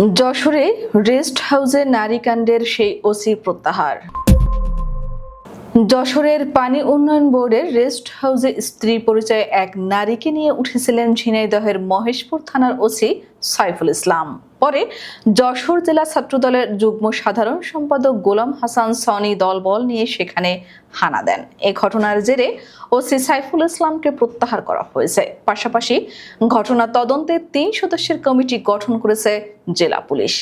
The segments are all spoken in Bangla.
যশোরে রেস্ট হাউসে নারীকাণ্ডের সেই ওসি প্রত্যাহার। যশোরের পানি উন্নয়ন বোর্ডের রেস্ট হাউসে স্ত্রী পরিচয়ে এক নারীকে নিয়ে উঠেছিলেন ঝিনাইদহের মহেশপুর থানার ওসি সাইফুল ইসলাম। পরে যশোর জেলা ছাত্রদলের যুগ্ম সাধারণ সম্পাদক গোলাম হাসান সনি দলবল নিয়ে সেখানে হানা দেন। এ ঘটনার জেরে ওসি সাইফুল ইসলামকে প্রত্যাহার করা হয়েছে। পাশাপাশি ঘটনা তদন্তে তিন সদস্যের কমিটি গঠন করেছে জেলা পুলিশ।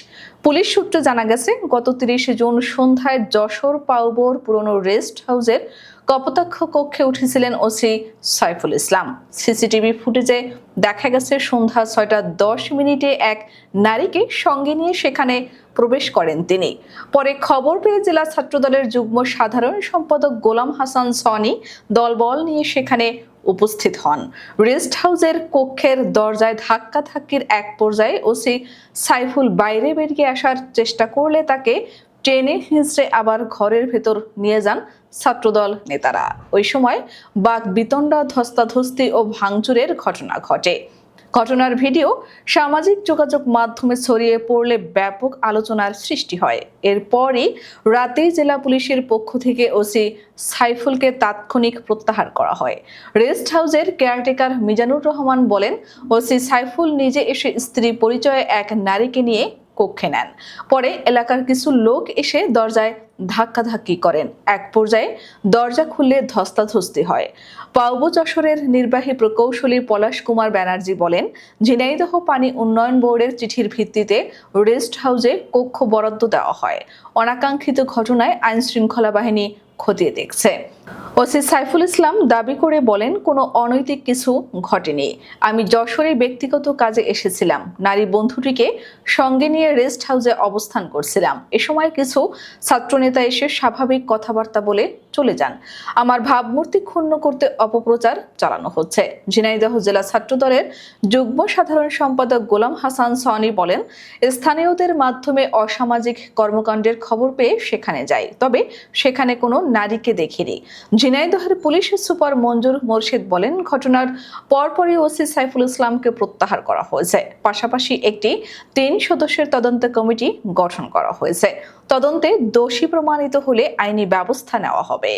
পুলিশ সূত্রে জানা গেছে, গত তিরিশে জুন সন্ধ্যায় যশোর পাউবর পুরনো রেস্ট হাউসের কপোতাক্ষ কক্ষে উঠেছিলেন ওসি সাইফুল ইসলাম। সিসিটিভি ফুটেজে দেখা গেছে সন্ধ্যা ছয়টা দশ মিনিটে এক নারীকে সঙ্গে নিয়ে সেখানে প্রবেশ করেন তিনি। পরে খবর পেয়ে জেলা ছাত্রদলের যুগ্ম সাধারণ সম্পাদক গোলাম হাসান সনি দলবল নিয়ে সেখানে উপস্থিত হন। রেস্ট হাউসের কক্ষের দরজায় ধাক্কা ধাক্কির এক পর্যায়ে ওসি সাইফুল বাইরে বেরিয়ে আসার চেষ্টা করলে তাকে টেনে হিঁচড়ে আবার ঘরের ভেতর নিয়ে যান ছাত্রদল নেতারা। ওই সময় বাঘ বিতণ্ডা, ধস্তাধস্তি ও ভাঙচুরের ঘটনা ঘটে। ঘটনার ভিডিও সামাজিক যোগাযোগ মাধ্যমে ছড়িয়ে পড়লে ব্যাপক আলোচনার সৃষ্টি হয়। এরপরই রাতেই জেলা পুলিশের পক্ষ থেকে ওসি সাইফুলকে তাৎক্ষণিক প্রত্যাহার করা হয়। রেস্ট হাউসের কেয়ারটেকার মিজানুর রহমান বলেন, ওসি সাইফুল নিজে এসে স্ত্রী পরিচয়ে এক নারীকে নিয়ে কক্ষে নেন। পরে এলাকার কিছু লোক এসে দরজায় ধাক্কাধাক্কি করেন। এক পর্যায়ে দরজা খুললে ধস্তাধস্তি হয়। পাউবো যশোরের নির্বাহী প্রকৌশলী পলাশ কুমার ব্যানার্জি বলেন, ঝিনাইদহ পানি উন্নয়ন বোর্ডের চিঠির ভিত্তিতে রেস্ট হাউসে কক্ষ বরাদ্দ দেওয়া হয়। অনাকাঙ্ক্ষিত ঘটনায় আইন শৃঙ্খলা বাহিনী খতিয়ে দেখছে। ওসি সাইফুল ইসলাম দাবি করে বলেন, কোনো অনৈতিক কিছু ঘটেনি। আমি যশোরে ব্যক্তিগত কাজে এসেছিলাম। নারী বন্ধুটিকে সঙ্গে নিয়ে রেস্ট হাউসে অবস্থান করছিলাম। এ সময় কিছু ছাত্রনেতা এসে স্বাভাবিক কথাবার্তা বলে চলে যান। আমার ভাবমূর্তি ক্ষুণ্ণ করতে অপপ্রচার চালানো হচ্ছে। ঝিনাইদহ জেলা ছাত্রদলের যুগ্ম সাধারণ সম্পাদক গোলাম হাসান সনি বলেন, স্থানীয়দের মাধ্যমে অসামাজিক কর্মকাণ্ডের খবর পেয়ে সেখানে যাই। তবে সেখানে কোনো নারীকে দেখিনি। ঝিনাইদহের পুলিশ সুপার মঞ্জুর মোর্শেদ বলেন, ঘটনার পরপরই ওসি সাইফুল ইসলামকে প্রত্যাহার করা হয়েছে। পাশাপাশি একটি তিন সদস্যের তদন্ত কমিটি গঠন করা হয়েছে। তদন্তে দোষী প্রমাণিত হলে আইনি ব্যবস্থা নেওয়া হবে।